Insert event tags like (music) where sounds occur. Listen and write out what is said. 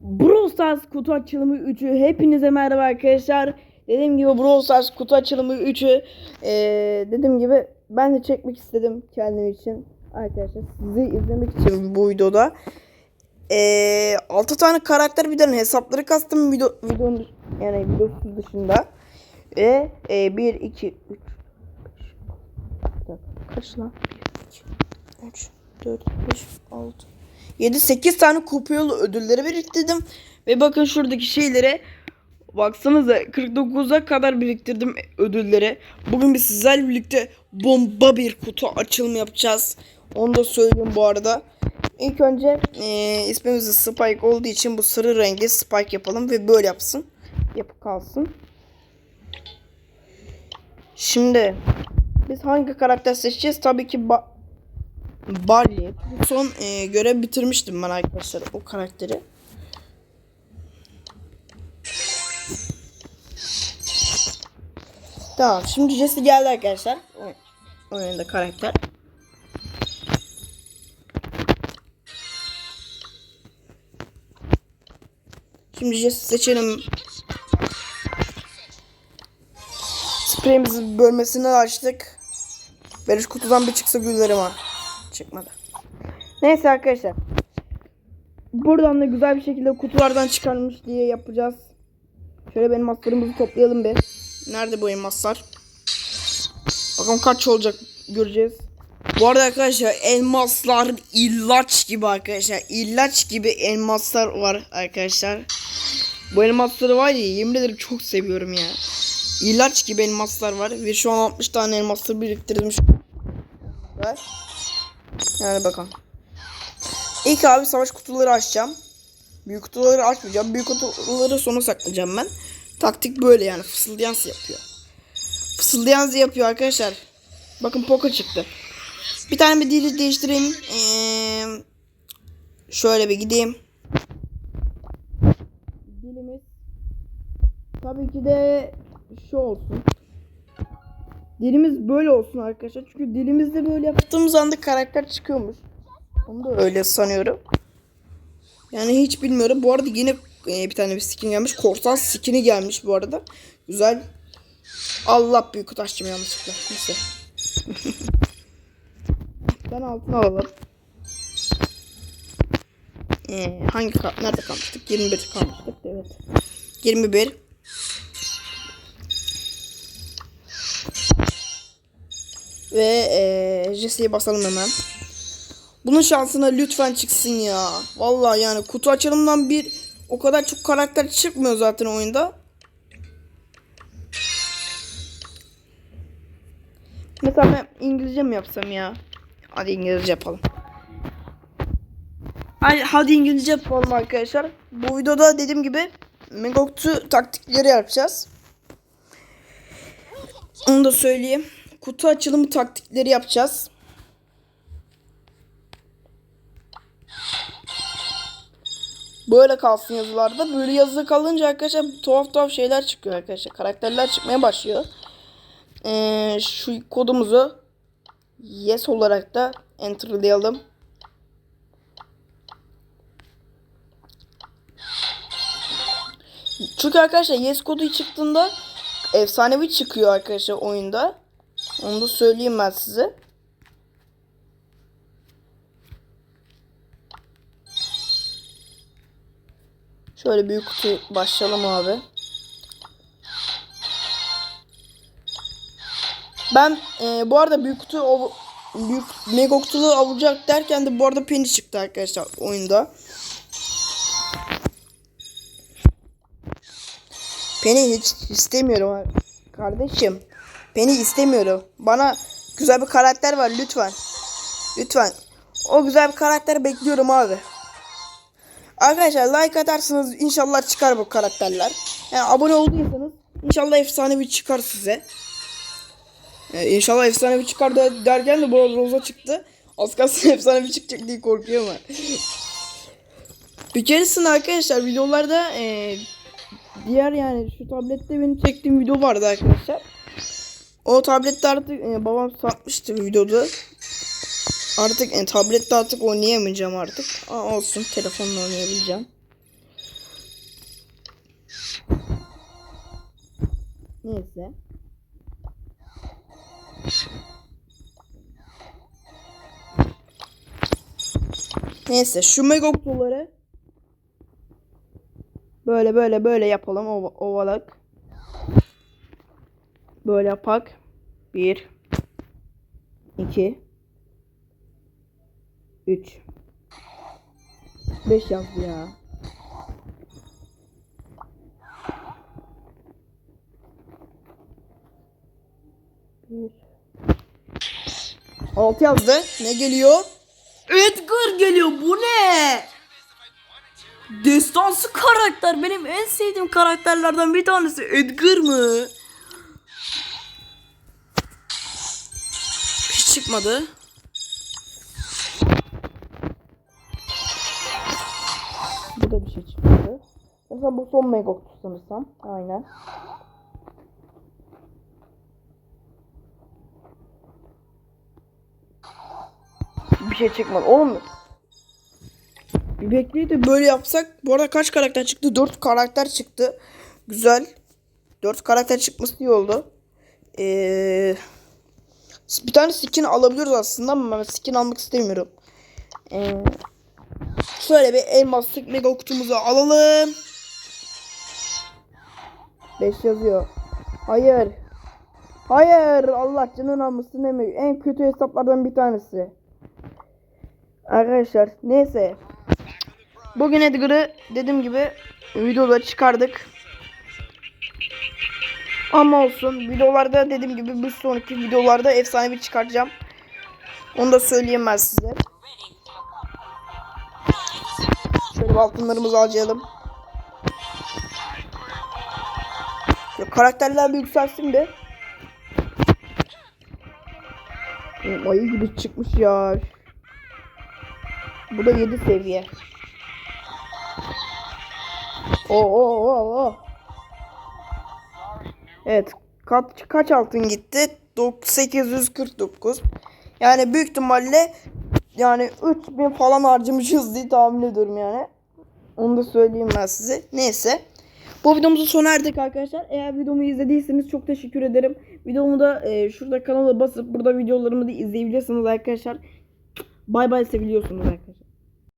Brawl Stars kutu açılımı 3'ü hepinize merhaba arkadaşlar. Dediğim gibi Brawl Stars kutu açılımı 3'ü eee dediğim gibi ben de çekmek istedim kendim için. Arkadaşlar sizi izlemek için bu videoda. Eee 6 tane karakter videonun hesapları kastım video, videonun yani videosu dışında. Ve e, 1, 2, 3, 5, kaç lan? 1, 2, 3, 4, 5, 6, 7, 8 tane kupa yolu ödülleri biriktirdim. Ve bakın şuradaki şeylere baksanıza 49'a kadar biriktirdim ödülleri. Bugün biz sizlerle birlikte bomba bir kutu açılımı yapacağız. Onu da söyleyeyim bu arada. İlk önce eee ismimiz Spike olduğu için bu sarı rengi Spike yapalım ve böyle yapsın. Yapı kalsın. Şimdi biz hangi karakter seçeceğiz? Tabii ki ba Barley. Son e, görev bitirmiştim ben arkadaşlar o karakteri. Tamam şimdi Jesse geldi arkadaşlar. O- Oyunda karakter. Şimdi Jesse seçelim. Spreyimizin bölmesini açtık. Veriş kutudan bir çıksa güllerim ha. Çıkmadı. Neyse arkadaşlar. Buradan da güzel bir şekilde kutulardan çıkarmış diye yapacağız. Şöyle benim maslarımızı toplayalım bir. Nerede bu elmaslar? Bakalım kaç olacak göreceğiz. Bu arada arkadaşlar elmaslar ilaç gibi arkadaşlar. İlaç gibi elmaslar var arkadaşlar. Bu elmasları var ya yemin ederim çok seviyorum ya. İlaç gibi elmaslar var. Ve şu an 60 tane elmasları biriktirdim. Ver. Yani bakalım. İlk abi savaş kutuları açacağım. Büyük kutuları açmayacağım. Büyük kutuları sona saklayacağım ben. Taktik böyle yani. Fısıldayan yapıyor. Fısıldayan yapıyor arkadaşlar. Bakın poker çıktı. Bir tane bir dili değiştireyim. Ee, şöyle bir gideyim. Dilimiz tabii ki de şu olsun. Dilimiz böyle olsun arkadaşlar. Çünkü dilimizde böyle yaptığımız anda karakter çıkıyormuş. Onu da öyle sanıyorum. Yani hiç bilmiyorum. Bu arada yine e, bir tane bir skin gelmiş. Korsan skini gelmiş bu arada. Güzel. Allah büyük açtım yanlışlıkla. Neyse. (laughs) ben altına alalım. Ee, hangi nerede kalmıştık? 21 kalmıştık. Evet. 21. Ve ee, Jesse'ye basalım hemen. Bunun şansına lütfen çıksın ya. Vallahi yani kutu açılımdan bir o kadar çok karakter çıkmıyor zaten oyunda. Mesela ben İngilizce mi yapsam ya? Hadi İngilizce yapalım. Hadi, İngilizce yapalım arkadaşlar. Bu videoda dediğim gibi Megoktu taktikleri yapacağız. Onu da söyleyeyim. Kutu açılımı taktikleri yapacağız. Böyle kalsın yazılarda. Böyle yazı kalınca arkadaşlar tuhaf tuhaf şeyler çıkıyor arkadaşlar. Karakterler çıkmaya başlıyor. Ee, şu kodumuzu yes olarak da enterlayalım. Çünkü arkadaşlar yes kodu çıktığında efsanevi çıkıyor arkadaşlar oyunda. Onu da söyleyeyim ben size. Şöyle büyük kutu başlayalım abi. Ben e, bu arada büyük kutu av- büyük mega kutulu avlayacak derken de bu arada Penny çıktı arkadaşlar oyunda. Penny hiç istemiyorum kardeşim. Penny istemiyorum. Bana güzel bir karakter var lütfen. Lütfen. O güzel bir karakter bekliyorum abi. Arkadaşlar like atarsanız inşallah çıkar bu karakterler. Yani abone olduysanız inşallah efsanevi çıkar size. Ee, inşallah efsanevi çıkar da derken de bu arada Rosa çıktı. Az kalsın (laughs) efsanevi çıkacak diye korkuyorum ben. Bir keresinde arkadaşlar videolarda e, diğer yani şu tablette benim çektiğim video vardı arkadaşlar. O tablette artık e, babam satmıştı videoda. Artık e, tablette artık oynayamayacağım artık. Aa, olsun telefonla oynayabileceğim. Neyse. Neyse şu megokluları böyle böyle böyle yapalım ova, ovalak. Böyle yapak. Bir. iki, Üç. Beş yazdı ya. Altı yazdı. Ne geliyor? Edgar geliyor bu ne? Destansı karakter benim en sevdiğim karakterlerden bir tanesi Edgar mı? Hiç çıkmadı. Bu da bir şey çıkmadı. Mesela bu son megoktu sanırsam. Aynen. Bir şey çıkmadı. Oğlum bir bekleyin de böyle yapsak. Bu arada kaç karakter çıktı? 4 karakter çıktı. Güzel. 4 karakter çıkması iyi oldu. Eee bir tane skin alabiliyoruz aslında ama ben skin almak istemiyorum. Ee, şöyle bir elmaslık mega kutumuzu alalım. 5 yazıyor. Hayır. Hayır. Allah canını almasın deme. En kötü hesaplardan bir tanesi. Arkadaşlar neyse. Bugün Edgar'ı dediğim gibi videoda çıkardık. Ama olsun. Videolarda dediğim gibi bir sonraki videolarda efsanevi çıkartacağım. Onu da söyleyeyim ben size. Şöyle bir altınlarımızı harcayalım. Şöyle karakterler bir yükselsin bir. Oğlum Ayı gibi çıkmış ya. Bu da 7 seviye. Oo oo oo. Evet. Kaç, kaç altın gitti? Dok- 849. Yani büyük ihtimalle yani 3000 falan harcamışız diye tahmin ediyorum yani. Onu da söyleyeyim ben size. Neyse. Bu videomuzun sona erdik arkadaşlar. Eğer videomu izlediyseniz çok teşekkür ederim. Videomu da e, şurada kanala basıp burada videolarımı da izleyebilirsiniz arkadaşlar. Bay bay seviliyorsunuz arkadaşlar.